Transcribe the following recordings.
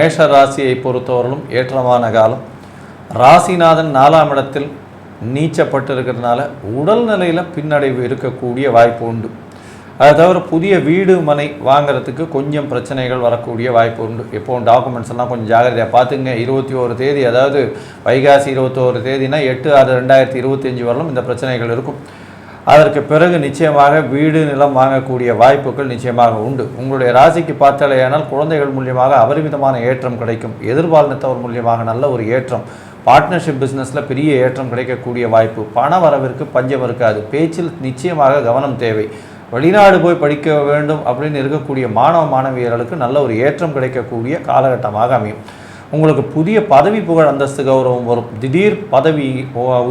மேஷ ராசியை பொறுத்தவரையிலும் ஏற்றமான காலம். ராசிநாதன் நாலாம் இடத்தில் நீச்சப்பட்டு இருக்கிறதுனால உடல்நிலையில் பின்னடைவு இருக்கக்கூடிய வாய்ப்பு உண்டு. அதை தவிர புதிய வீடு மனை வாங்குறதுக்கு கொஞ்சம் பிரச்சனைகள் வரக்கூடிய வாய்ப்பு உண்டு. எப்போவும் டாக்குமெண்ட்ஸ் எல்லாம் கொஞ்சம் ஜாகிரதையாக பார்த்துங்க. இருபத்தி ஒரு தேதி அதாவது வைகாசி இருபத்தோரு தேதினா எட்டு ஆறு ரெண்டாயிரத்தி இருபத்தஞ்சி வரலும் இந்த பிரச்சனைகள் இருக்கும். அதற்கு பிறகு நிச்சயமாக வீடு நிலம் வாங்கக்கூடிய வாய்ப்புகள் நிச்சயமாக உண்டு. உங்களுடைய ராசிக்கு பார்த்தாலேயானால் குழந்தைகள் மூலியமாக அபரிமிதமான ஏற்றம் கிடைக்கும். எதிர்பாலினத்தவர் மூலியமாக நல்ல ஒரு ஏற்றம். பார்ட்னர்ஷிப் பிஸ்னஸில் பெரிய ஏற்றம் கிடைக்கக்கூடிய வாய்ப்பு. பண வரவிற்கு பஞ்சம் இருக்காது. பேச்சில் நிச்சயமாக கவனம் தேவை. வெளிநாடு போய் படிக்க வேண்டும் அப்படின்னு இருக்கக்கூடிய மாணவ மாணவியர்களுக்கு நல்ல ஒரு ஏற்றம் கிடைக்கக்கூடிய காலகட்டமாக அமையும். உங்களுக்கு புதிய பதவி புகழ் அந்தஸ்து கௌரவம் வரும். திடீர் பதவி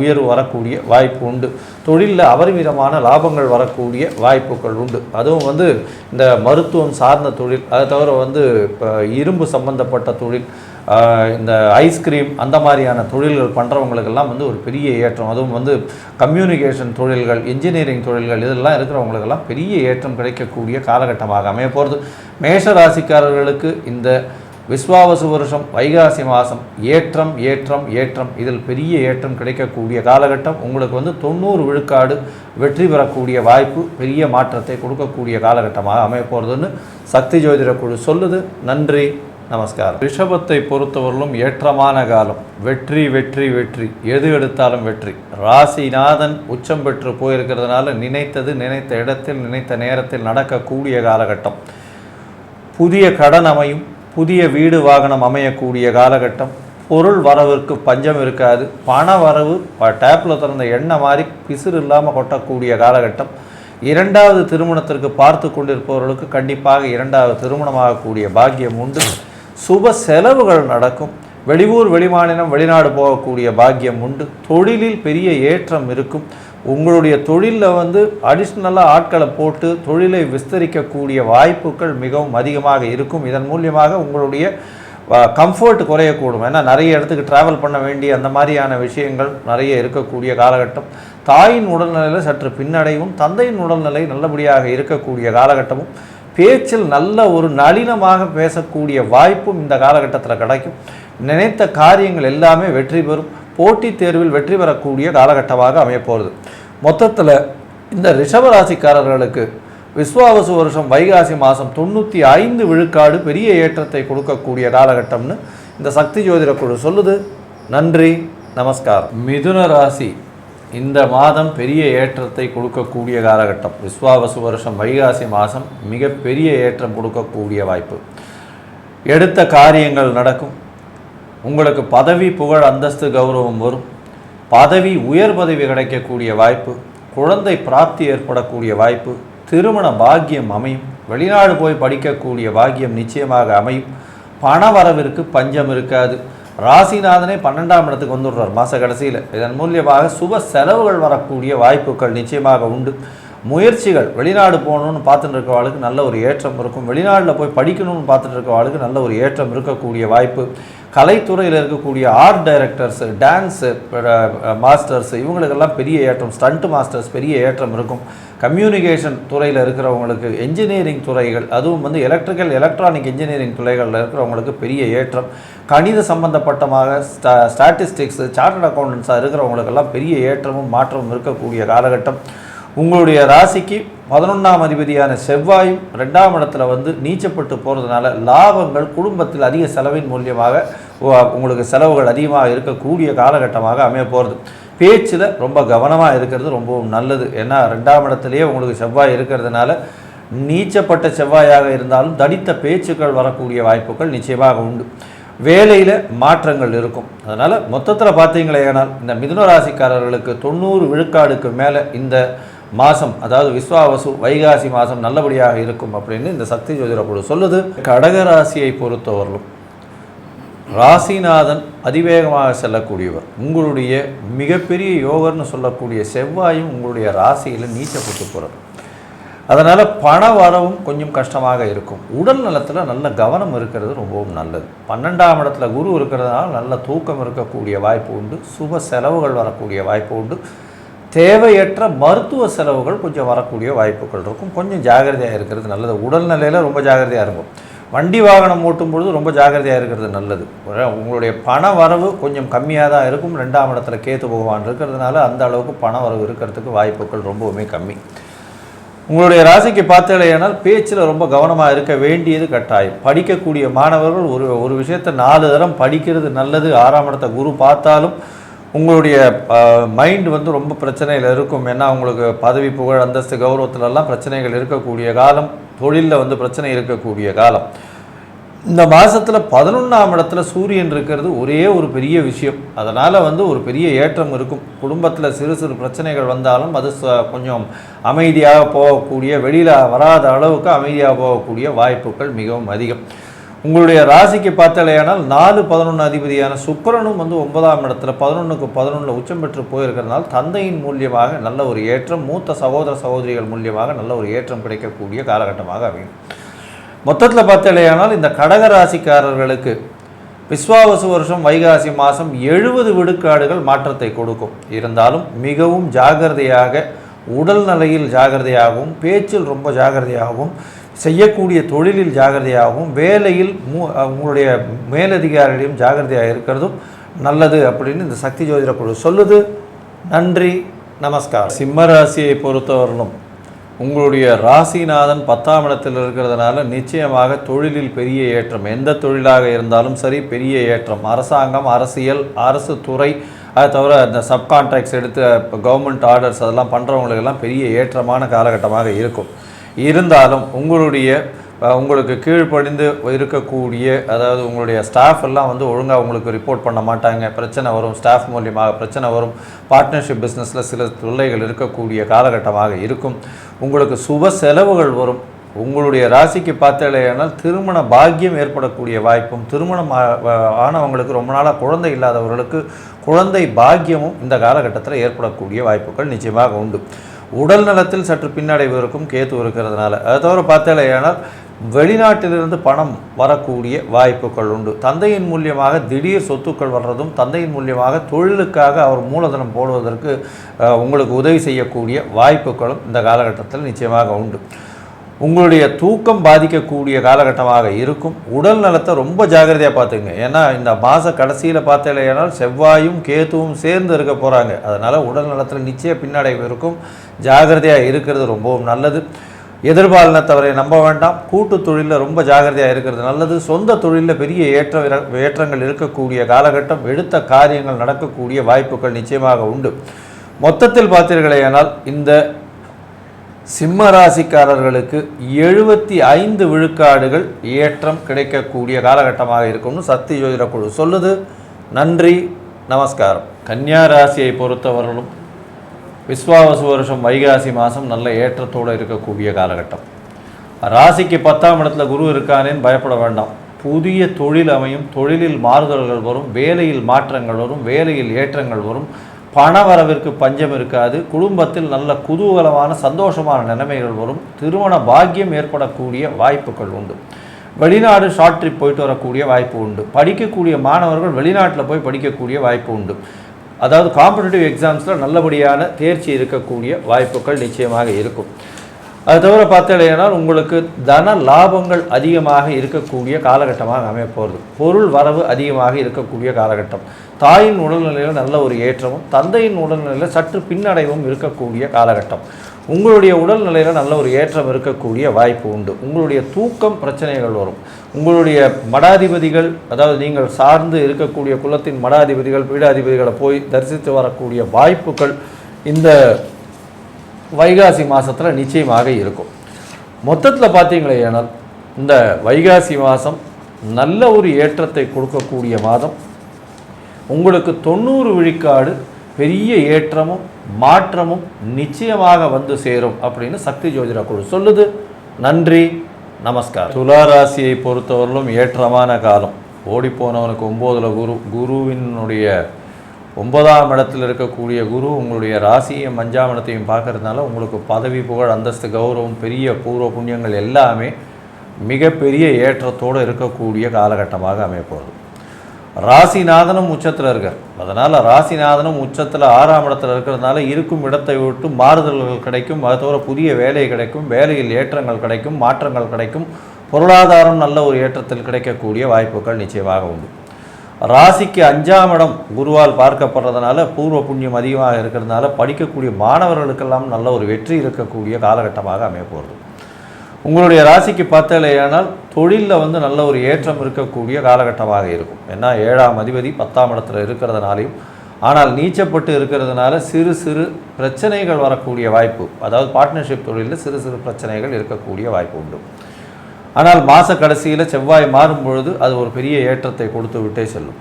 உயர்வு வரக்கூடிய வாய்ப்பு உண்டு. தொழிலில் அபரிமிதமான லாபங்கள் வரக்கூடிய வாய்ப்புகள் உண்டு. அதுவும் வந்து இந்த மருத்துவம் சார்ந்த தொழில் அதை தவிர வந்து இப்போ இரும்பு சம்பந்தப்பட்ட தொழில் இந்த ஐஸ்கிரீம் அந்த மாதிரியான தொழில்கள் பண்ணுறவங்களுக்கெல்லாம் வந்து ஒரு பெரிய ஏற்றம். அதுவும் வந்து கம்யூனிகேஷன் தொழில்கள் இன்ஜினியரிங் தொழில்கள் இதெல்லாம் இருக்கிறவங்களுக்கெல்லாம் பெரிய ஏற்றம் கிடைக்கக்கூடிய காலகட்டமாக அமைய போகிறது மேஷ ராசிக்காரர்களுக்கு இந்த விஸ்வாவசு வருஷம் வைகாசி மாதம் ஏற்றம் ஏற்றம் ஏற்றம். இதில் பெரிய ஏற்றம் கிடைக்கக்கூடிய காலகட்டம். உங்களுக்கு வந்து தொண்ணூறு விழுக்காடு வெற்றி பெறக்கூடிய வாய்ப்பு பெரிய மாற்றத்தை கொடுக்கக்கூடிய காலகட்டமாக அமைப்போகிறதுன்னு சக்தி ஜோதிட குழு சொல்லுது. நன்றி நமஸ்காரம். ரிஷபத்தை பொறுத்தவரையிலும் ஏற்றமான காலம். வெற்றி வெற்றி வெற்றி. எது எடுத்தாலும் வெற்றி. ராசிநாதன் உச்சம் பெற்று போயிருக்கிறதுனால நினைத்தது நினைத்த இடத்தில் நினைத்த நேரத்தில் நடக்கக்கூடிய காலகட்டம். புதிய கடன் அமையும். புதிய வீடு வாகனம் அமையக்கூடிய காலகட்டம். பொருள் வரவிற்கு பஞ்சம் இருக்காது. பண வரவு டேப்பில் திறந்த எண்ணெய் மாதிரி பிசுறு இல்லாமல் கொட்டக்கூடிய காலகட்டம். இரண்டாவது திருமணத்திற்கு பார்த்து கொண்டிருப்பவர்களுக்கு கண்டிப்பாக இரண்டாவது திருமணமாகக்கூடிய பாக்கியம் உண்டு. சுப செலவுகள் நடக்கும். வெளியூர் வெளிமாநிலம் வெளிநாடு போகக்கூடிய பாக்கியம் உண்டு. தொழிலில் பெரிய ஏற்றம் இருக்கும். உங்களுடைய தொழிலில் வந்து அடிஷ்னலாக ஆட்களை போட்டு தொழிலை விஸ்தரிக்கக்கூடிய வாய்ப்புகள் மிகவும் அதிகமாக இருக்கும். இதன் மூலியமாக உங்களுடைய கம்ஃபர்ட் குறையக்கூடும். ஏன்னா நிறைய இடத்துக்கு ட்ராவல் பண்ண வேண்டிய அந்த மாதிரியான விஷயங்கள் நிறைய இருக்கக்கூடிய காலகட்டம். தாயின் உடல்நிலையில் சற்று பின்னடைவும் தந்தையின் உடல்நிலை நல்லபடியாக இருக்கக்கூடிய காலகட்டமும் பேச்சில் நல்ல ஒரு நளினமாக பேசக்கூடிய வாய்ப்பும் இந்த காலகட்டத்தில் கிடைக்கும். நினைத்த காரியங்கள் எல்லாமே வெற்றி பெறும். போட்டித் தேர்வில் வெற்றி பெறக்கூடிய காலகட்டமாக அமையப்போகிறது மொத்தத்தில் இந்த ரிஷபராசிக்காரர்களுக்கு விஸ்வாவசு வருஷம் வைகாசி மாதம் தொண்ணூற்றி ஐந்து விழுக்காடு பெரிய ஏற்றத்தை கொடுக்கக்கூடிய காலகட்டம்னு இந்த சக்தி ஜோதிட குழு சொல்லுது. நன்றி நமஸ்காரம். மிதுன ராசி இந்த மாதம் பெரிய ஏற்றத்தை கொடுக்கக்கூடிய காலகட்டம். விஸ்வாவசு வருஷம் வைகாசி மாதம் மிகப்பெரிய ஏற்றம் கொடுக்கக்கூடிய வாய்ப்பு. எடுத்த காரியங்கள் நடக்கும். உங்களுக்கு பதவி புகழ் அந்தஸ்து கௌரவம் வரும். பதவி உயர் பதவி கிடைக்கக்கூடிய வாய்ப்பு குழந்தை பிராப்தி ஏற்படக்கூடிய வாய்ப்பு திருமண பாக்கியம் அமையும் வெளிநாடு போய் படிக்கக்கூடிய பாக்கியம் நிச்சயமாக அமையும். பண வரவிற்கு பஞ்சம் இருக்காது. ராசிநாதனே பன்னெண்டாம் இடத்துக்கு வந்துடுறார் மாத கடைசியில். இதன் மூலியமாக சுப செலவுகள் வரக்கூடிய வாய்ப்புகள் நிச்சயமாக உண்டு. முயற்சிகள் வெளிநாடு போகணும்னு பார்த்துட்டு இருக்கவாளுக்கு நல்ல ஒரு ஏற்றம் இருக்கும். வெளிநாட்டில் போய் படிக்கணும்னு பார்த்துட்டு இருக்கவாளுக்கு நல்ல ஒரு ஏற்றம் இருக்கக்கூடிய வாய்ப்பு. கலைத்துறையில் இருக்கக்கூடிய ஆர்ட் டைரக்டர்ஸு டான்ஸு மாஸ்டர்ஸ் இவங்களுக்கெல்லாம் பெரிய ஏற்றம் ஸ்டண்ட் மாஸ்டர்ஸ் பெரிய ஏற்றம் இருக்கும். கம்யூனிகேஷன் துறையில் இருக்கிறவங்களுக்கு என்ஜினியரிங் துறைகள் அதுவும் வந்து எலக்ட்ரிக்கல் எலக்ட்ரானிக் இன்ஜினியரிங் துறைகளில் இருக்கிறவங்களுக்கு பெரிய ஏற்றம். கணித சம்பந்தப்பட்டமாக ஸ்டா ஸ்டாட்டிஸ்டிக்ஸு சார்ட்டட் அக்கௌண்டன்ஸாக இருக்கிறவங்களுக்கெல்லாம் பெரிய ஏற்றமும் மாற்றமும் இருக்கக்கூடிய காலகட்டம். உங்களுடைய ராசிக்கு பதினொன்றாம் அதிபதியான செவ்வாயும் ரெண்டாம் இடத்துல வந்து நீச்சப்பட்டு போகிறதுனால லாபங்கள் குடும்பத்தில் அதிக செலவின் மூலியமாக உ- உங்களுக்கு செலவுகள் அதிகமாக இருக்கக்கூடிய காலகட்டமாக அமைய போகிறது பேச்சில் ரொம்ப கவனமாக இருக்கிறது ரொம்பவும் நல்லது. ஏன்னா ரெண்டாம் இடத்துலையே உங்களுக்கு செவ்வாய் இருக்கிறதுனால நீச்சப்பட்ட செவ்வாயாக இருந்தாலும் தடித்த பேச்சுக்கள் வரக்கூடிய வாய்ப்புகள் நிச்சயமாக உண்டு. வேலையில் மாற்றங்கள் இருக்கும். அதனால் மொத்தத்தில் பார்த்தீங்களேனால் இந்த மிதுன ராசிக்காரர்களுக்கு தொண்ணூறு விழுக்காடுக்கு மேலே இந்த மாதம் அதாவது விஸ்வாவசு வைகாசி மாதம் நல்லபடியாக இருக்கும் அப்படின்னு இந்த சக்தி ஜோதிட சொல்லுது சொல்லுது. கடகராசியை பொறுத்தவர்களும் ராசிநாதன் அதிவேகமாக செல்லக்கூடியவர். உங்களுடைய மிகப்பெரிய யோகர்னு சொல்லக்கூடிய செவ்வாயும் உங்களுடைய ராசியில் நீச்சப்பட்டு போகிறார் அதனால் பண வரவும் கொஞ்சம் கஷ்டமாக இருக்கும். உடல் நலத்தில் நல்ல கவனம் இருக்கிறது ரொம்பவும் நல்லது. பன்னெண்டாம் இடத்துல குரு இருக்கிறதுனால நல்ல தூக்கம் இருக்கக்கூடிய வாய்ப்பு உண்டு. சுப செலவுகள் வரக்கூடிய வாய்ப்பு உண்டு. தேவையற்ற மருத்துவ செலவுகள் கொஞ்சம் வரக்கூடிய வாய்ப்புகள் இருக்கும். கொஞ்சம் ஜாகிரதையாக இருக்கிறது நல்லது. உடல்நிலையில் ரொம்ப ஜாகிரதையாக இருக்கும். வண்டி வாகனம் ஓட்டும் பொழுது ரொம்ப ஜாக்கிரதையாக இருக்கிறது நல்லது. உங்களுடைய பண வரவு கொஞ்சம் கம்மியாக தான் இருக்கும். ரெண்டாம் இடத்துல கேத்து பகவான் இருக்கிறதுனால அந்த அளவுக்கு பண வரவு இருக்கிறதுக்கு வாய்ப்புகள் ரொம்பவுமே கம்மி. உங்களுடைய ராசிக்கு பார்த்தலையானால் பேச்சில் ரொம்ப கவனமாக இருக்க வேண்டியது கட்டாயம். படிக்கக்கூடிய மாணவர்கள் ஒரு ஒரு விஷயத்தை நாலு தரம் படிக்கிறது நல்லது. ஆறாம் இடத்த குரு பார்த்தாலும் உங்களுடைய மைண்ட் வந்து ரொம்ப பிரச்சனையில் இருக்கும். ஏன்னா உங்களுக்கு பதவி புகழ் அந்தஸ்து கௌரவத்துலலாம் பிரச்சனைகள் இருக்கக்கூடிய காலம் தொழிலில் வந்து பிரச்சனை இருக்கக்கூடிய காலம். இந்த மாதத்தில் பதினொன்றாம் இடத்துல சூரியன் இருக்கிறது ஒரே ஒரு பெரிய விஷயம். அதனால் வந்து ஒரு பெரிய ஏற்றம் இருக்கும். குடும்பத்தில் சிறு சிறு பிரச்சனைகள் வந்தாலும் அது ச- கொஞ்சம் அமைதியாக போகக்கூடிய வெளியில் வராத அளவுக்கு அமைதியாக போகக்கூடிய வாய்ப்புகள் மிகவும் அதிகம். உங்களுடைய ராசிக்கு பார்த்தாலேயானால் நாலு பதினொன்று அதிபதியான சுக்கரனும் வந்து ஒன்பதாம் இடத்துல பதினொன்றுக்கு பதினொன்றில் உச்சம் பெற்று போயிருக்கிறதுனால தந்தையின் மூலியமாக நல்ல ஒரு ஏற்றம் மூத்த சகோதர சகோதரிகள் மூலியமாக நல்ல ஒரு ஏற்றம் கிடைக்கக்கூடிய காலகட்டமாக அமையும். மொத்தத்தில் பார்த்தாலேயானால் இந்த கடக ராசிக்காரர்களுக்கு விஸ்வாவசு வருஷம் வைகாசி மாதம் எழுபது விடுக்காடுகள் மாற்றத்தை கொடுக்கும். இருந்தாலும் மிகவும் ஜாகிரதையாக உடல் நிலையில் ஜாகிரதையாகவும் பேச்சில் ரொம்ப ஜாகிரதையாகவும் செய்யக்கூடிய தொழிலில் ஜாகிரதையாகவும் வேலையில் மூ உங்களுடைய மேலதிகாரிகளையும் ஜாகிரதையாக இருக்கிறதும் நல்லது அப்படின்னு இந்த சக்தி ஜோதிட குழு சொல்லுது. நன்றி நமஸ்கார் சிம்ம ராசியை பொறுத்தவரணும் உங்களுடைய ராசிநாதன் பத்தாம் இடத்தில் இருக்கிறதுனால நிச்சயமாக தொழிலில் பெரிய ஏற்றம். எந்த தொழிலாக இருந்தாலும் சரி பெரிய ஏற்றம். அரசாங்கம் அரசியல் அரசு துறை அது தவிர இந்த சப்கான்ட்ராக்ட்ஸ் எடுத்து இப்போ கவர்மெண்ட் ஆர்டர்ஸ் அதெல்லாம் பண்ணுறவங்களுக்கெல்லாம் பெரிய ஏற்றமான காலகட்டமாக இருக்கும். இருந்தாலும் உங்களுடைய உங்களுக்கு கீழ்ப்படிந்து இருக்கக்கூடிய அதாவது உங்களுடைய ஸ்டாஃப் எல்லாம் வந்து ஒழுங்காக உங்களுக்கு ரிப்போர்ட் பண்ண மாட்டாங்க. பிரச்சனை வரும். ஸ்டாஃப் மூலியமாக பிரச்சனை வரும். பார்ட்னர்ஷிப் பிஸ்னஸில் சில தொல்லைகள் இருக்கக்கூடிய காலகட்டமாக இருக்கும். உங்களுக்கு சுப செலவுகள் வரும். உங்களுடைய ராசிக்கு பார்த்தலையானால் திருமண பாக்கியம் ஏற்படக்கூடிய வாய்ப்பும் திருமணம் ஆ- ஆனவங்களுக்கு ரொம்ப நாளாக குழந்தை இல்லாதவர்களுக்கு குழந்தை பாக்கியமும் இந்த காலகட்டத்தில் ஏற்படக்கூடிய வாய்ப்புகள் நிச்சயமாக உண்டு. உடல் நலத்தில் சற்று பின்னடைவு இருக்கும் கேத்து இருக்கிறதுனால. அதை தவிர பார்த்தாலேயானால் வெளிநாட்டிலிருந்து பணம் வரக்கூடிய வாய்ப்புகள் உண்டு. தந்தையின் மூலியமாக திடீர் சொத்துக்கள் வர்றதும் தந்தையின் மூலியமாக தொழிலுக்காக அவர் மூலதனம் போடுவதற்கு உங்களுக்கு உதவி செய்யக்கூடிய வாய்ப்புகளும் இந்த காலகட்டத்தில் நிச்சயமாக உண்டு. உங்களுடைய தூக்கம் பாதிக்கக்கூடிய காலகட்டமாக இருக்கும். உடல் நலத்தை ரொம்ப ஜாக்கிரதையாக பார்த்துங்க ஏன்னா இந்த மாத கடைசியில் பார்த்தலையானால் செவ்வாயும் கேத்துவும் சேர்ந்து இருக்க போகிறாங்க அதனால் உடல் நலத்தில் நிச்சய பின்னடைவு இருக்கும். ஜாக்கிரதையாக இருக்கிறது ரொம்பவும் நல்லது. எதிர்பாலினத்தவரை நம்ப வேண்டாம். கூட்டு தொழிலில் ரொம்ப ஜாக்கிரதையாக இருக்கிறது நல்லது. சொந்த தொழிலில் பெரிய ஏற்ற ஏற்றங்கள் இருக்கக்கூடிய காலகட்டம். எடுத்த காரியங்கள் நடக்கக்கூடிய வாய்ப்புகள் நிச்சயமாக உண்டு. மொத்தத்தில் பார்த்தீர்களேயானால் இந்த சிம்ம ராசிக்காரர்களுக்கு எழுபத்தி ஐந்து விழுக்காடுகள் ஏற்றம் கிடைக்கக்கூடிய காலகட்டமாக இருக்கும்னு சக்தி ஜோதிட குழு சொல்லுது. நன்றி நமஸ்காரம். கன்னியா ராசியை பொறுத்தவர்களும் விஸ்வாவசு வருஷம் வைகாசி மாதம் நல்ல ஏற்றத்தோடு இருக்கக்கூடிய காலகட்டம். ராசிக்கு பத்தாம் இடத்துல குரு இருக்கானேன்னு பயப்பட வேண்டாம். புதிய தொழில் அமையும் தொழிலில் மாறுதல்கள் வரும் வேலையில் மாற்றங்கள் வரும் வேலையில் ஏற்றங்கள் வரும் பண வரவிற்கு பஞ்சம் இருக்காது. குடும்பத்தில் நல்ல குதூகலமான சந்தோஷமான நிலைமைகள் வரும். திருமண பாக்கியம் ஏற்படக்கூடிய வாய்ப்புகள் உண்டு. வெளிநாடு ஷார்ட் ட்ரிப் போயிட்டு வரக்கூடிய வாய்ப்பு உண்டு. படிக்கக்கூடிய மாணவர்கள் வெளிநாட்டில் போய் படிக்கக்கூடிய வாய்ப்பு உண்டு. அதாவது காம்படிட்டிவ் எக்ஸாம்ஸில் நல்லபடியான தேர்ச்சி இருக்கக்கூடிய வாய்ப்புகள் நிச்சயமாக இருக்கும். அது தவிர பார்த்தீங்கன்னா உங்களுக்கு தன லாபங்கள் அதிகமாக இருக்கக்கூடிய காலகட்டமாக அமையப்போகிறது பொருள் வரவு அதிகமாக இருக்கக்கூடிய காலகட்டம். தாயின் உடல்நிலையில் நல்ல ஒரு ஏற்றமும் தந்தையின் உடல்நிலையில் சற்று பின்னடைவும் இருக்கக்கூடிய காலகட்டம். உங்களுடைய உடல்நிலையில் நல்ல ஒரு ஏற்றம் இருக்கக்கூடிய வாய்ப்பு உண்டு. உங்களுடைய தூக்கம் பிரச்சனைகள் வரும். உங்களுடைய மடாதிபதிகள் அதாவது நீங்கள் சார்ந்து இருக்கக்கூடிய குலத்தின் மடாதிபதிகள் பீடாதிபதிகளை போய் தரிசித்து வரக்கூடிய வாய்ப்புகள் இந்த வைகாசி மாதத்தில் நிச்சயமாக இருக்கும். மொத்தத்தில் பார்த்தீங்களேனால் இந்த வைகாசி மாதம் நல்ல ஒரு ஏற்றத்தை கொடுக்கக்கூடிய மாதம். உங்களுக்கு தொண்ணூறு விழுக்காடு பெரிய ஏற்றமும் மாற்றமும் நிச்சயமாக வந்து சேரும் அப்படின்னு சக்தி ஜோதிட குழு சொல்லுது. நன்றி நமஸ்காரம். துளாராசியை பொறுத்தவரையிலும் ஏற்றமான காலம். ஓடிப்போனவனுக்கு ஒம்போதில் குரு குருவினுடைய ஒன்பதாம் இடத்தில் இருக்கக்கூடிய குரு உங்களுடைய ராசியையும் மஞ்சாமனத்தையும் பார்க்கறதுனால உங்களுக்கு பதவி புகழ் அந்தஸ்து கௌரவம் பெரிய பூர்வ புண்ணியங்கள் எல்லாமே மிகப்பெரிய ஏற்றத்தோடு இருக்கக்கூடிய காலகட்டமாக அமையப்போகுது. ராசிநாதனும் உச்சத்தில் இருக்கார். அதனால் ராசிநாதனும் உச்சத்தில் ஆறாம் இடத்துல இருக்கிறதுனால இருக்கும் இடத்தை விட்டு மாறுதல்கள் கிடைக்கும். அது தவிர புதிய வேலை கிடைக்கும் வேலையில் ஏற்றங்கள் கிடைக்கும் மாற்றங்கள் கிடைக்கும். பொருளாதாரம் நல்ல ஒரு ஏற்றத்தில் கிடைக்கக்கூடிய வாய்ப்புகள் நிச்சயமாக உண்டு. ராசிக்கு அஞ்சாம் இடம் குருவால் பார்க்கப்படுறதுனால பூர்வ புண்ணியம் அதிகமாக இருக்கிறதுனால படிக்கக்கூடிய மாணவர்களுக்கெல்லாம் நல்ல ஒரு வெற்றி இருக்கக்கூடிய காலகட்டமாக அமையப்போகிறது உங்களுடைய ராசிக்கு பத்தலையானால் தொழிலில் வந்து நல்ல ஒரு ஏற்றம் இருக்கக்கூடிய காலகட்டமாக இருக்கும். ஏன்னா ஏழாம் அதிபதி பத்தாம் இடத்துல இருக்கிறதுனாலையும் ஆனால் நீச்சப்பட்டு இருக்கிறதுனால சிறு சிறு பிரச்சனைகள் வரக்கூடிய வாய்ப்பு அதாவது பார்ட்னர்ஷிப் தொழிலில் சிறு சிறு பிரச்சனைகள் இருக்கக்கூடிய வாய்ப்பு உண்டு. ஆனால் மாத கடைசியில் செவ்வாய் மாறும் பொழுது அது ஒரு பெரிய ஏற்றத்தை கொடுத்து விட்டே செல்லும்.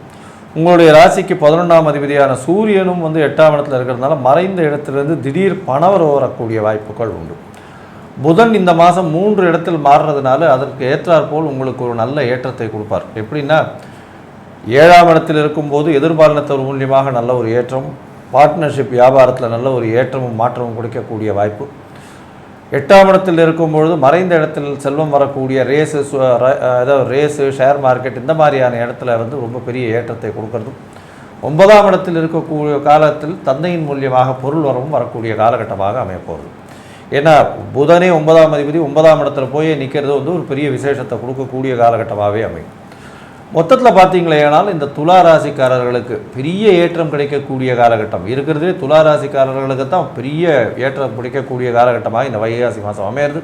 உங்களுடைய ராசிக்கு பதினொன்றாம் அதிபதியான சூரியனும் வந்து எட்டாம் இடத்துல இருக்கிறதுனால மறைந்த இடத்திலிருந்து திடீர் பணவர் வரக்கூடிய வாய்ப்புகள் உண்டு. புதன் இந்த மாதம் மூன்று இடத்தில் மாறுறதுனால அதற்கு ஏற்றாற்போல் உங்களுக்கு ஒரு நல்ல ஏற்றத்தை கொடுப்பார். எப்படின்னா ஏழாம் இடத்தில் இருக்கும்போது எதிர்பாலினத்தவர் மூலியமாக நல்ல ஒரு ஏற்றம் பார்ட்னர்ஷிப் வியாபாரத்தில் நல்ல ஒரு ஏற்றமும் மாற்றமும் கொடுக்கக்கூடிய வாய்ப்பு. எட்டாம் இடத்தில் இருக்கும்பொழுது மறைந்த இடத்தில் செல்வம் வரக்கூடிய ரேஸு சு- அதாவது ரேஸு ஷேர் மார்க்கெட் இந்த மாதிரியான இடத்துல வந்து ரொம்ப பெரிய ஏற்றத்தை கொடுக்கறதும் ஒன்பதாம் இடத்தில் இருக்கக்கூடிய காலத்தில் தந்தையின் மூலியமாக பொருள் வரவும் வரக்கூடிய காலகட்டமாக அமையப்போகுது ஏன்னா புதனே ஒன்பதாம் அதிபதி ஒன்பதாம் இடத்துல போய் நிற்கிறது வந்து ஒரு பெரிய விசேஷத்தை கொடுக்கக்கூடிய காலகட்டமாகவே அமையும். மொத்தத்தில் பார்த்தீங்களேனால் இந்த துலா ராசிக்காரர்களுக்கு பெரிய ஏற்றம் கிடைக்கக்கூடிய காலகட்டம். இருக்கிறதே துலா ராசிக்காரர்களுக்கு தான் பெரிய ஏற்றம் கிடைக்கக்கூடிய காலகட்டமாக இந்த வைகாசி மாதம் அமையிறது.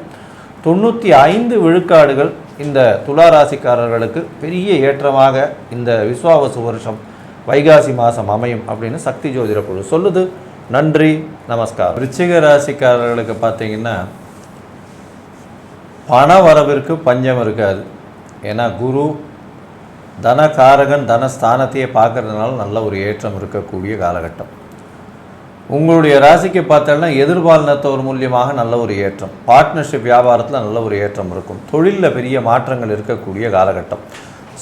தொண்ணூற்றி ஐந்து விழுக்காடுகள் இந்த துலா ராசிக்காரர்களுக்கு பெரிய ஏற்றமாக இந்த விஸ்வாவசு வருஷம் வைகாசி மாதம் அமையும் அப்படின்னு சக்தி ஜோதிட குழு சொல்லுது. நன்றி நமஸ்கார் விருச்சிக ராசிக்காரர்களுக்கு பார்த்தீங்கன்னா பண வரவிற்கு பஞ்சம் இருக்காது. ஏன்னா குரு தனகாரகன் தனஸ்தானத்தையே பார்க்கறதுனால நல்ல ஒரு ஏற்றம் இருக்கக்கூடிய காலகட்டம். உங்களுடைய ராசிக்கு பார்த்தோன்னா எதிர்பாலினத்தவர் மூலியமாக நல்ல ஒரு ஏற்றம். பார்ட்னர்ஷிப் வியாபாரத்தில் நல்ல ஒரு ஏற்றம் இருக்கும். தொழிலில் பெரிய மாற்றங்கள் இருக்கக்கூடிய காலகட்டம்.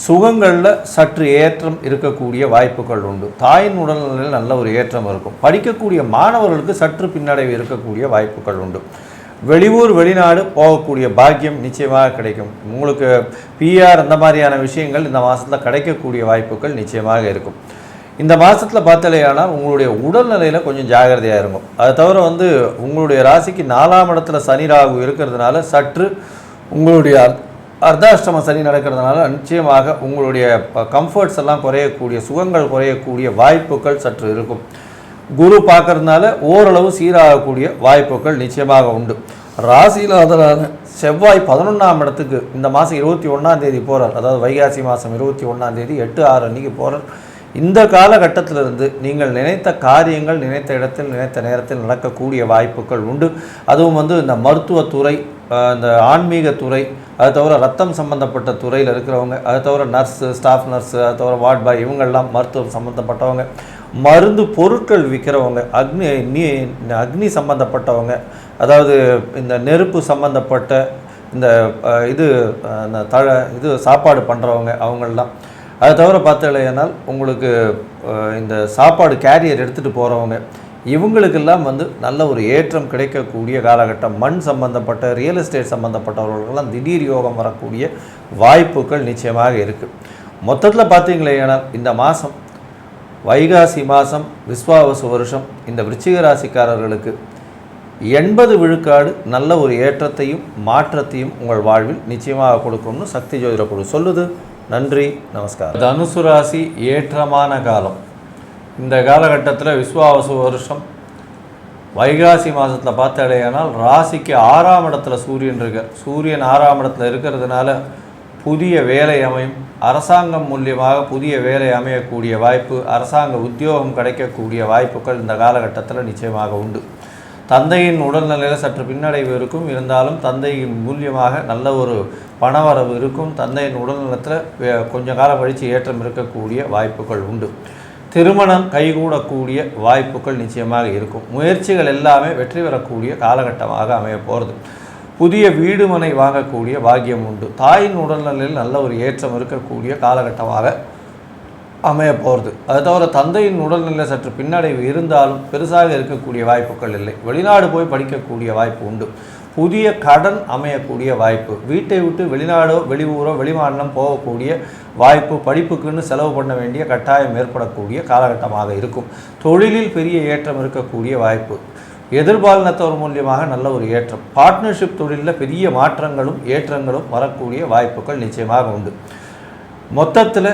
சுகங்களில் சற்று ஏற்றம் இருக்கக்கூடிய வாய்ப்புகள் உண்டு. தாயின் உடல்நிலையில் நல்ல ஒரு ஏற்றம் இருக்கும். படிக்கக்கூடிய மாணவர்களுக்கு சற்று பின்னடைவு இருக்கக்கூடிய வாய்ப்புகள் உண்டு. வெளியூர் வெளிநாடு போகக்கூடிய பாக்கியம் நிச்சயமாக கிடைக்கும். உங்களுக்கு பிஆர் அந்த மாதிரியான விஷயங்கள் இந்த மாதத்தில் கிடைக்கக்கூடிய வாய்ப்புகள் நிச்சயமாக இருக்கும். இந்த மாதத்தில் பார்த்தலையானால் உங்களுடைய உடல்நிலையில் கொஞ்சம் ஜாகிரதையாக இருக்கும் அதை தவிர வந்து உங்களுடைய ராசிக்கு நாலாம் இடத்துல சனி ராகு இருக்கிறதுனால சற்று உங்களுடைய அர்த்தாஷ்டம சனி நடக்கிறதுனால நிச்சயமாக உங்களுடைய கம்ஃபர்ட்ஸ் எல்லாம் குறையக்கூடிய சுகங்கள் குறையக்கூடிய வாய்ப்புகள் சற்று இருக்கும். குரு பார்க்கறதுனால ஓரளவு சீராகக்கூடிய வாய்ப்புகள் நிச்சயமாக உண்டு. ராசிநாதனான செவ்வாய் பதினொன்றாம் இடத்துக்கு இந்த மாதம் இருபத்தி ஒன்றாம் தேதி போகிறார் அதாவது வைகாசி மாதம் இருபத்தி ஒன்றாம் தேதி எட்டு ஆறு அன்னைக்கு போகிறார் இந்த காலகட்டத்திலிருந்து நீங்கள் நினைத்த காரியங்கள் நினைத்த இடத்தில் நினைத்த நேரத்தில் நடக்கக்கூடிய வாய்ப்புகள் உண்டு. அதுவும் வந்து இந்த மருத்துவத்துறை இந்த ஆன்மீகத்துறை அது தவிர ரத்தம் சம்மந்தப்பட்ட துறையில் இருக்கிறவங்க அது தவிர நர்ஸு ஸ்டாஃப் நர்ஸு அது தவிர வார்ட் பாய் இவங்கெல்லாம் மருத்துவம் சம்மந்தப்பட்டவங்க மருந்து பொருட்கள் விற்கிறவங்க அக்னி நீ அக்னி சம்மந்தப்பட்டவங்க அதாவது இந்த நெருப்பு சம்மந்தப்பட்ட இந்த இது இந்த தழ இது சாப்பாடு பண்ணுறவங்க அவங்களெலாம். அது தவிர பார்த்தலையானால் உங்களுக்கு இந்த சாப்பாடு கேரியர் எடுத்துகிட்டு போகிறவங்க இவங்களுக்கெல்லாம் வந்து நல்ல ஒரு ஏற்றம் கிடைக்கக்கூடிய காலகட்டம். மண் சம்பந்தப்பட்ட ரியல் எஸ்டேட் சம்மந்தப்பட்டவர்களுக்கெல்லாம் திடீர் யோகம் வரக்கூடிய வாய்ப்புகள் நிச்சயமாக இருக்குது மொத்தத்தில் பார்த்தீங்களேனா இந்த மாதம் வைகாசி மாதம் விஸ்வாவசு வருஷம் இந்த விருச்சிக ராசிக்காரர்களுக்கு எண்பது விழுக்காடு நல்ல ஒரு ஏற்றத்தையும் மாற்றத்தையும் உங்கள் வாழ்வில் நிச்சயமாக கொடுக்கும்னு சக்தி ஜோதிட குழு சொல்லுது. நன்றி நமஸ்காரம். தனுசு ராசி ஏற்றமான காலம். இந்த காலகட்டத்தில் விஸ்வாவசு வருஷம் வைகாசி மாதத்தில் பார்த்தாலேயானால் ராசிக்கு ஆறாம் இடத்துல சூரியன் இருக்க சூரியன் ஆறாம் இடத்துல இருக்கிறதுனால புதிய வேலை அமையும். அரசாங்கம் மூலியமாக புதிய வேலை அமையக்கூடிய வாய்ப்பு அரசாங்க உத்தியோகம் கிடைக்கக்கூடிய வாய்ப்புகள் இந்த காலகட்டத்தில் நிச்சயமாக உண்டு. தந்தையின் உடல்நிலையில் சற்று பின்னடைவு இருக்கும். இருந்தாலும் தந்தையின் மூலியமாக நல்ல ஒரு பணவரவு இருக்கும். தந்தையின் உடல்நலத்தில் கொஞ்ச காலம் கழித்து ஏற்றம் இருக்கக்கூடிய வாய்ப்புகள் உண்டு. திருமணம் கைகூடக்கூடிய வாய்ப்புகள் நிச்சயமாக இருக்கும். முயற்சிகள் எல்லாமே வெற்றி பெறக்கூடிய காலகட்டமாக அமைய போகிறது புதிய வீடு மனை வாங்கக்கூடிய பாக்கியம் உண்டு. தாயின் உடல்நிலையில் நல்ல ஒரு ஏற்றம் இருக்கக்கூடிய காலகட்டமாக அமைய போகிறது அது தவிர தந்தையின் உடல்நிலை சற்று பின்னடைவு இருந்தாலும் பெருசாக இருக்கக்கூடிய வாய்ப்புகள் இல்லை. வெளிநாடு போய் படிக்கக்கூடிய வாய்ப்பு உண்டு. புதிய கடன் அமையக்கூடிய வாய்ப்பு. வீட்டை விட்டு வெளிநாடோ வெளியூரோ வெளிமாநிலம் போகக்கூடிய வாய்ப்பு படிப்புக்குன்னு செலவு பண்ண வேண்டிய கட்டாயம் ஏற்படக்கூடிய காலகட்டமாக இருக்கும். தொழிலில் பெரிய ஏற்றம் இருக்கக்கூடிய வாய்ப்பு. எதிர்பாலினத்தவர் மூலியமாக நல்ல ஒரு ஏற்றம். பார்ட்னர்ஷிப் தொழிலில் பெரிய மாற்றங்களும் ஏற்றங்களும் வரக்கூடிய வாய்ப்புகள் நிச்சயமாக உண்டு. மொத்தத்தில்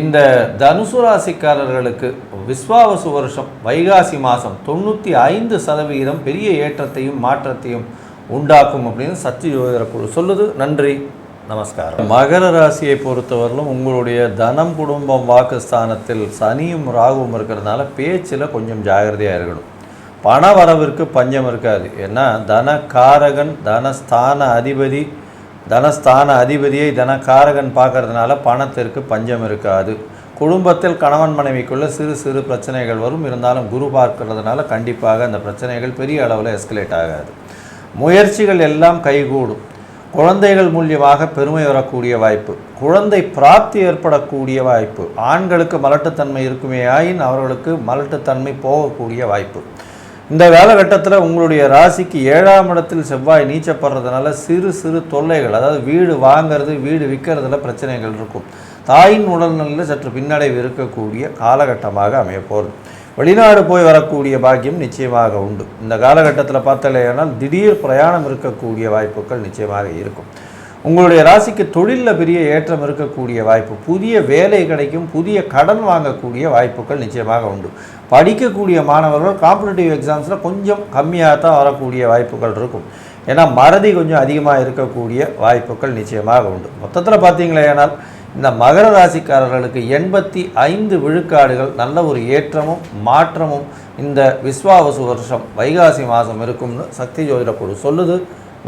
இந்த தனுசு ராசிக்காரர்களுக்கு விஸ்வாவசு வருஷம் வைகாசி மாதம் தொண்ணூற்றி ஐந்து சதவிகிதம் பெரிய ஏற்றத்தையும் மாற்றத்தையும் உண்டாக்கும் அப்படின்னு சத்தி ஜோதிடர் குழு சொல்லுது. நன்றி. நமஸ்காரம். மகர ராசியை பொறுத்தவரையிலும் உங்களுடைய தனம் குடும்பம் வாக்குஸ்தானத்தில் சனியும் ராகுவும் இருக்கிறதுனால பேச்சில் கொஞ்சம் ஜாகிரதையாக இருக்கணும். பண வரவிற்கு பஞ்சம் இருக்காது. ஏன்னா தனக்காரகன் தனஸ்தான அதிபதி தனஸ்தான அதிபதியை தனக்காரகன் பார்க்கறதுனால பணத்திற்கு பஞ்சம் இருக்காது. குடும்பத்தில் கணவன் மனைவிக்குள்ள சிறு சிறு பிரச்சனைகள் வரும். இருந்தாலும் குரு பார்க்கறதுனால கண்டிப்பாக அந்த பிரச்சனைகள் பெரிய அளவில் எஸ்கலேட் ஆகாது. முயற்சிகள் எல்லாம் கைகூடும். குழந்தைகள் மூலியமாக பெருமை வரக்கூடிய வாய்ப்பு. குழந்தை பிராப்தி ஏற்படக்கூடிய வாய்ப்பு. ஆண்களுக்கு மலட்டுத்தன்மை இருக்குமே ஆயின் அவர்களுக்கு மலட்டுத்தன்மை போகக்கூடிய வாய்ப்பு. இந்த காலகட்டத்தில் உங்களுடைய ராசிக்கு ஏழாம் இடத்தில் செவ்வாய் நீச்சப்படுறதுனால சிறு சிறு தொல்லைகள் அதாவது வீடு வாங்கிறது வீடு விற்கிறதுல பிரச்சனைகள் இருக்கும். தாயின் உடல்நிலையில் சற்று பின்னடைவு இருக்கக்கூடிய காலகட்டமாக அமைய போகிறது வெளிநாடு போய் வரக்கூடிய பாக்கியம் நிச்சயமாக உண்டு. இந்த காலகட்டத்தில் பார்த்தலையானால் திடீர் பிரயாணம் இருக்கக்கூடிய வாய்ப்புகள் நிச்சயமாக இருக்கும். உங்களுடைய ராசிக்கு தொழிலில் பெரிய ஏற்றம் இருக்கக்கூடிய வாய்ப்பு புதிய வேலை கிடைக்கும் புதிய கடன் வாங்கக்கூடிய வாய்ப்புகள் நிச்சயமாக உண்டு. படிக்கக்கூடிய மாணவர்கள் காம்படிட்டிவ் எக்ஸாம்ஸில் கொஞ்சம் கம்மியாக தான் வரக்கூடிய வாய்ப்புகள் இருக்கும். ஏன்னா மறதி கொஞ்சம் அதிகமாக இருக்கக்கூடிய வாய்ப்புகள் நிச்சயமாக உண்டு. மொத்தத்தில் பார்த்தீங்களே ஆனால் இந்த மகர ராசிக்காரர்களுக்கு எண்பத்தி ஐந்து விழுக்காடுகள் நல்ல ஒரு ஏற்றமும் மாற்றமும் இந்த விஸ்வாவசு வருஷம் வைகாசி மாதம் இருக்கும்னு சக்தி ஜோதிட குழு சொல்லுது.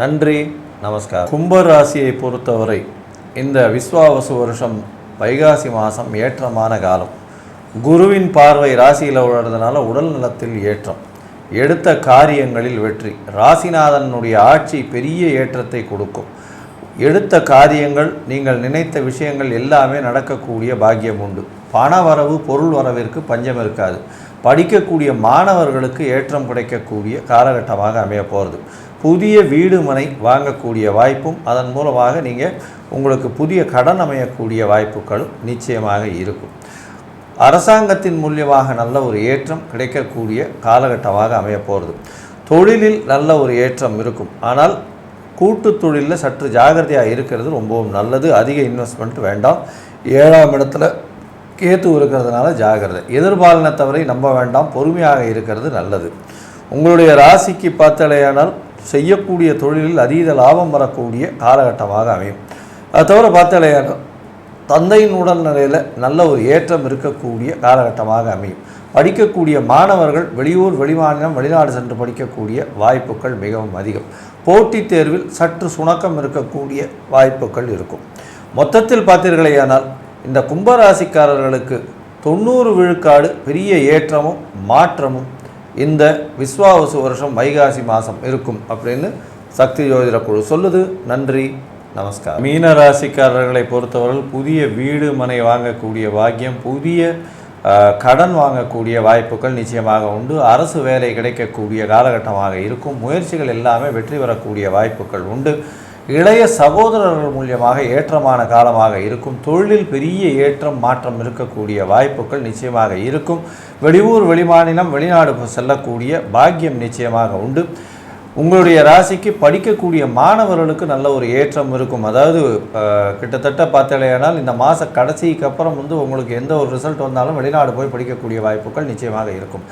நன்றி. நமஸ்கார் கும்ப ராசியை பொறுத்தவரை இந்த விஸ்வாவசு வருஷம் வைகாசி மாதம் ஏற்றமான காலம். குருவின் பார்வை ராசியில் உழறதுனால உடல் நலத்தில் ஏற்றம். எடுத்த காரியங்களில் வெற்றி. ராசிநாதனுடைய ஆட்சி பெரிய ஏற்றத்தை கொடுக்கும். எடுத்த காரியங்கள் நீங்கள் நினைத்த விஷயங்கள் எல்லாமே நடக்கக்கூடிய பாக்கியம் உண்டு. பண வரவு பொருள் வரவிற்கு பஞ்சம் இருக்காது. படிக்கக்கூடிய மாணவர்களுக்கு ஏற்றம் கிடைக்கக்கூடிய காலகட்டமாக அமைய போகிறது புதிய வீடு மனை வாங்கக்கூடிய வாய்ப்பும் அதன் மூலமாக நீங்கள் உங்களுக்கு புதிய கடன் அமையக்கூடிய வாய்ப்புகளும் நிச்சயமாக இருக்கும். அரசாங்கத்தின் மூலியமாக நல்ல ஒரு ஏற்றம் கிடைக்கக்கூடிய காலகட்டமாக அமைய போகிறது தொழிலில் நல்ல ஒரு ஏற்றம் இருக்கும். ஆனால் கூட்டு தொழிலில் சற்று ஜாகிரதையாக இருக்கிறது ரொம்பவும் நல்லது. அதிக இன்வெஸ்ட்மெண்ட் வேண்டாம். ஏழாம் இடத்துல கேத்து இருக்கிறதுனால ஜாகிரதை. எதிர்பாலினத்தவரை நம்ப வேண்டாம். பொறுமையாக இருக்கிறது நல்லது. உங்களுடைய ராசிக்கு பார்த்தலையானால் செய்யக்கூடிய தொழிலில் அதீத லாபம் வரக்கூடிய காலகட்டமாக அமையும். அது தவிர பார்த்தாலேயானால் தந்தையின் உடல்நிலையில் நல்ல ஒரு ஏற்றம் இருக்கக்கூடிய காலகட்டமாக அமையும். படிக்கக்கூடிய மாணவர்கள் வெளியூர் வெளிமாநிலம் வெளிநாடு சென்று படிக்கக்கூடிய வாய்ப்புகள் மிகவும் அதிகம். போட்டித் தேர்வில் சற்று சுணக்கம் இருக்கக்கூடிய வாய்ப்புகள் இருக்கும். மொத்தத்தில் பார்த்தீர்களேயானால் இந்த கும்பராசிக்காரர்களுக்கு தொண்ணூறு விழுக்காடு பெரிய ஏற்றமும் மாற்றமும் இந்த விஸ்வாவசு வருஷம் வைகாசி மாதம் இருக்கும் அப்படின்னு சக்தி ஜோதிட குழு சொல்லுது. நன்றி நமஸ்காரம். மீன ராசிக்காரர்களை பொறுத்தவரை புதிய வீடு மனை வாங்கக்கூடிய பாக்கியம் புதிய கடன் வாங்கக்கூடிய வாய்ப்புகள் நிச்சயமாக உண்டு. அரசு வேலை கிடைக்கக்கூடிய காலகட்டமாக இருக்கும். முயற்சிகள் எல்லாமே வெற்றி பெறக்கூடிய வாய்ப்புகள் உண்டு. இளைய சகோதரர்கள் மூலியமாக ஏற்றமான காலமாக இருக்கும். தொழிலில் பெரிய ஏற்றம் மாற்றம் இருக்கக்கூடிய வாய்ப்புகள் நிச்சயமாக இருக்கும். வெளியூர் வெளிமாநிலம் வெளிநாடு செல்லக்கூடிய பாக்கியம் நிச்சயமாக உண்டு. உங்களுடைய ராசிக்கு படிக்கக்கூடிய மாணவர்களுக்கு நல்ல ஒரு ஏற்றம் இருக்கும். அதாவது கிட்டத்தட்ட பார்த்தாலேயானால் இந்த மாத கடைசிக்கு அப்புறம் வந்து உங்களுக்கு எந்த ஒரு ரிசல்ட் வந்தாலும் வெளிநாடு போய் படிக்கக்கூடிய வாய்ப்புகள் நிச்சயமாக இருக்கும்.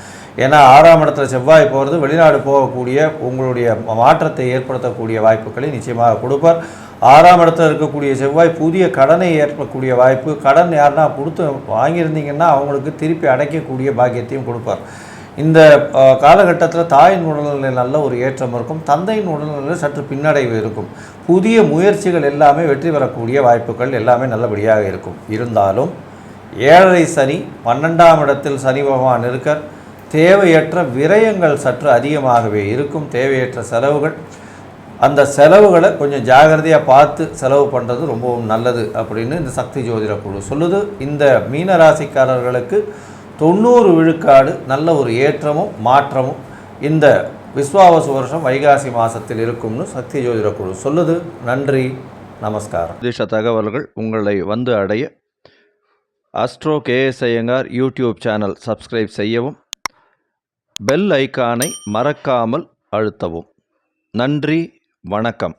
ஏன்னா ஆறாம் இடத்துல செவ்வாய் போகிறது வெளிநாடு போகக்கூடிய உங்களுடைய மாற்றத்தை ஏற்படுத்தக்கூடிய வாய்ப்புகளை நிச்சயமாக கொடுப்பார். ஆறாம் இடத்துல இருக்கக்கூடிய செவ்வாய் புதிய கடனை ஏற்படக்கூடிய வாய்ப்பு கடன் யாருன்னா கொடுத்து வாங்கியிருந்தீங்கன்னா அவங்களுக்கு திருப்பி அடைக்கக்கூடிய பாக்கியத்தையும் கொடுப்பார். இந்த காலகட்டத்தில் தாயின் உடல்நிலையில் நல்ல ஒரு ஏற்றம் இருக்கும். தந்தையின் உடல்நிலையில் சற்று பின்னடைவு இருக்கும். புதிய முயற்சிகள் எல்லாமே வெற்றி பெறக்கூடிய வாய்ப்புகள் எல்லாமே நல்லபடியாக இருக்கும். இருந்தாலும் ஏழரை சனி பன்னெண்டாம் இடத்தில் சனி பகவான் இருக்க தேவையற்ற விரயங்கள் சற்று அதிகமாகவே இருக்கும். தேவையற்ற செலவுகள். அந்த செலவுகளை கொஞ்சம் ஜாகிரதையாக பார்த்து செலவு பண்ணுறது ரொம்பவும் நல்லது அப்படின்னு இந்த சக்தி ஜோதிட குழு சொல்லுது. இந்த மீன ராசிக்காரர்களுக்கு தொண்ணூறு விழுக்காடு நல்ல ஒரு ஏற்றமும் மாற்றமும் இந்த விஸ்வாவசு வருஷம் வைகாசி மாதத்தில் இருக்கும்னு சத்திய ஜோதிட குழு சொல்லுது. நன்றி நமஸ்காரம். திஷ தகவல்கள் உங்களை வந்து அடைய Astro K S Iyengar YouTube channel subscribe செய்யவும் பெல் ஐக்கானை மறக்காமல் அழுத்தவும். நன்றி வணக்கம்.